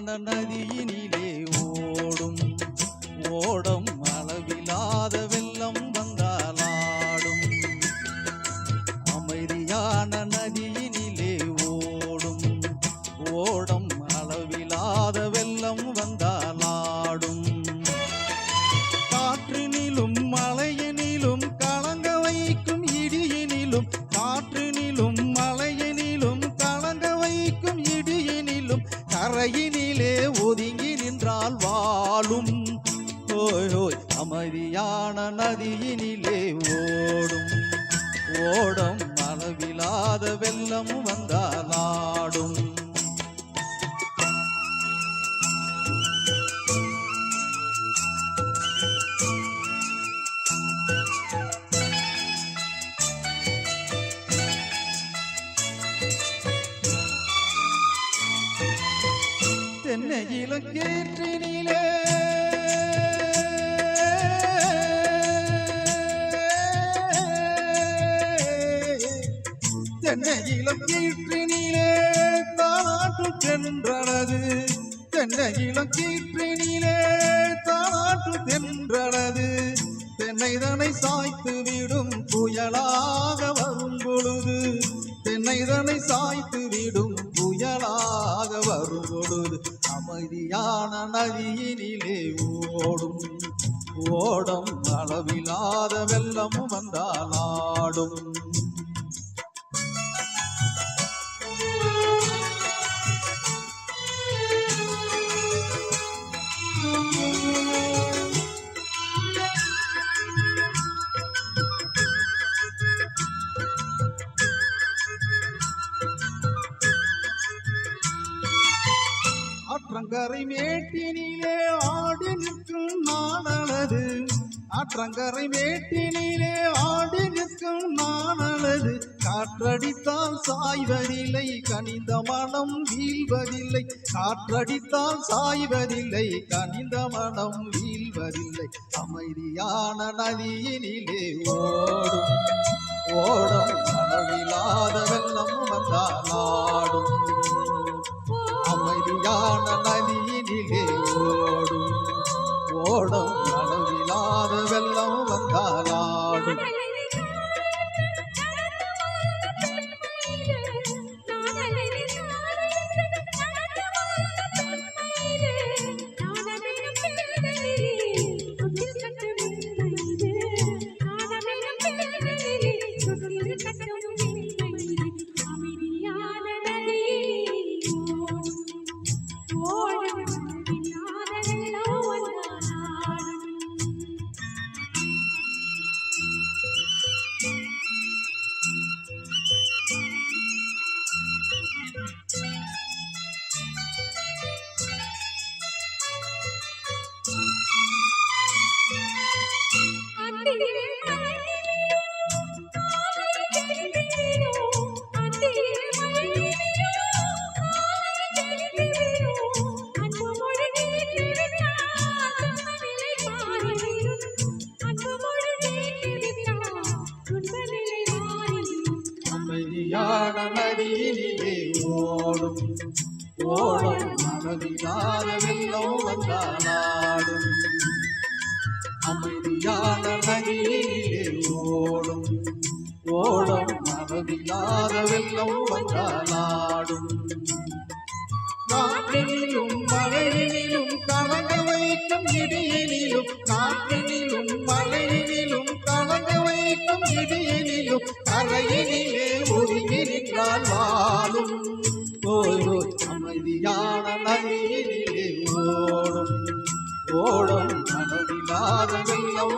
அமைதியான நதியினிலே ஓடும். ஓடும் அளவிலாத வெள்ளம் வந்தாலாடும் அமைதியான நதியினிலே ஓடும். ஓடம் அளவிலாத வெள்ளம் வந்தாலாடும் காற்றினிலும் மழையினிலும் கலங்க வைக்கும் இடியினிலும் காற்றினிலும் மழையினிலும் கலங்க வைக்கும் இடியினிலும் கரையின் நின்றால் வாழும். ஓய் அமைதியான நதியினிலே ஓடும். ஓடம் அளவிலாத வெள்ளமும் வந்தாலாடும் தென்னையில கேற்றினிலே தென்னையில கீற்றினிலே தானாட்டு தென்றனது தென்னையில கீற்றினிலே தானாட்டு தென்றனது தென்னைதனை சாய்த்து விடும் புயலாக தென்னைதனை சாய்த்து விடும் புயலாக வரும் பொழுது அமைதியான நதியினிலே ஓடும். ஓடம் அளவில்லாத வெள்ளமும் வந்தால் ஆடும். ஆற்றங்கரை மேட்டினிலே ஆடி நிற்கும் நானது ஆற்றங்கரை மேட்டினிலே ஆடி நிற்கும் நானது காற்றடித்தால் சாய்வதில்லை கனிந்த மனம் வீழ்வதில்லை. காற்றடித்தால் சாய்வதில்லை கனிந்த மனம் வீழ்வதில்லை. அமைதியான நதியினிலே ஓடும் ஓடும். அளவிலாத வெள்ளம் வந்தால் ஆடும். அமைதியான நதி ஓடும் அமைதியான நதியினிலே ஓடும். ஓடும் மனதிலாத வெள்ளம் வந்தாடும் அமைதியான நதியினிலே ஓடும். ஓடும் மனதிலாத வெள்ளம் வந்தாடும் காற்றினிலும் மழையினிலும் கலங்க வைக்கும் இடியினிலும் காற்றினிலும் மழையினிலும் கலங்க வைக்கும் இடியினிலும் கரையினிலே நதியிலே ஓடும் ஓடும் மனதிலாத வெள்ளம்